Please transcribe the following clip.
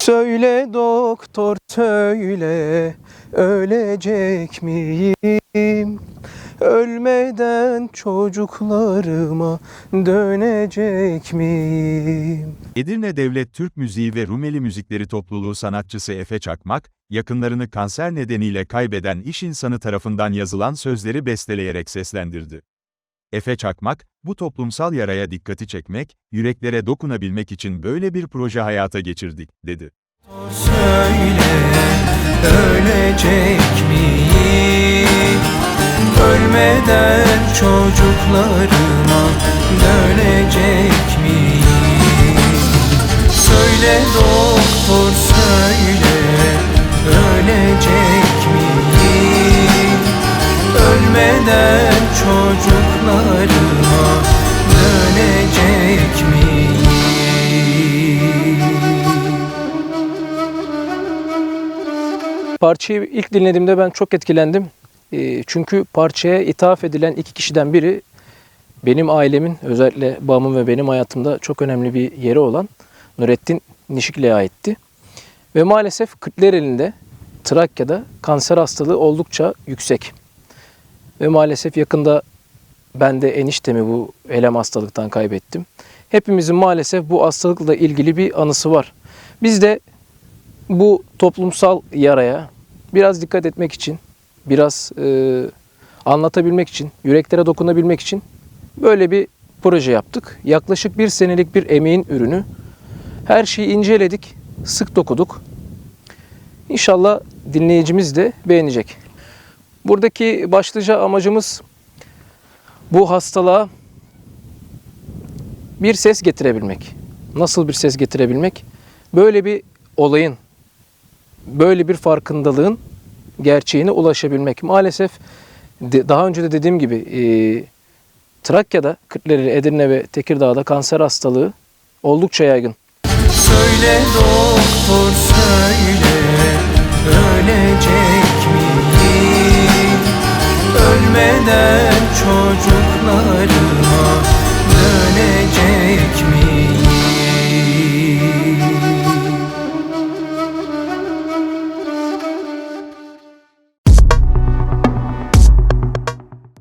Söyle doktor söyle ölecek miyim? Ölmeden çocuklarıma dönecek miyim? Edirne Devlet Türk Müziği ve Rumeli Müzikleri Topluluğu sanatçısı Efe Çakmak, yakınlarını kanser nedeniyle kaybeden iş insanı tarafından yazılan sözleri besteleyerek seslendirdi. Efe Çakmak, bu toplumsal yaraya dikkati çekmek, yüreklere dokunabilmek için böyle bir proje hayata geçirdik, dedi. Söyle ölecek miyim? Ölmeden çocuklarıma dönecek miyim? Söyle doktor söyle ölecek miyim? Ölmeden çocuklarıma Parçayı ilk dinlediğimde ben çok etkilendim. Ee, Çünkü parçaya ithaf edilen iki kişiden biri benim ailemin özellikle babamın ve benim hayatımda çok önemli bir yeri olan Nurettin Nişikli'ye aitti. Ve maalesef Kırklareli'nde Trakya'da kanser hastalığı oldukça yüksek. Ve maalesef yakında ben de eniştemi bu elem hastalıktan kaybettim. Hepimizin maalesef bu hastalıkla ilgili bir anısı var. Biz de bu toplumsal yaraya biraz dikkat etmek için, biraz e, anlatabilmek için, yüreklere dokunabilmek için böyle bir proje yaptık. Yaklaşık bir senelik bir emeğin ürünü. Her şeyi inceledik, sık dokuduk. İnşallah dinleyicimiz de beğenecek. Buradaki başlıca amacımız bu hastalığa bir ses getirebilmek. Nasıl bir ses getirebilmek? Böyle bir olayın, böyle bir farkındalığın gerçeğine ulaşabilmek. Maalesef daha önce de dediğim gibi e, Trakya'da, Kırklareli, Edirne ve Tekirdağ'da kanser hastalığı oldukça yaygın. Söyle doktor söyle çocukları.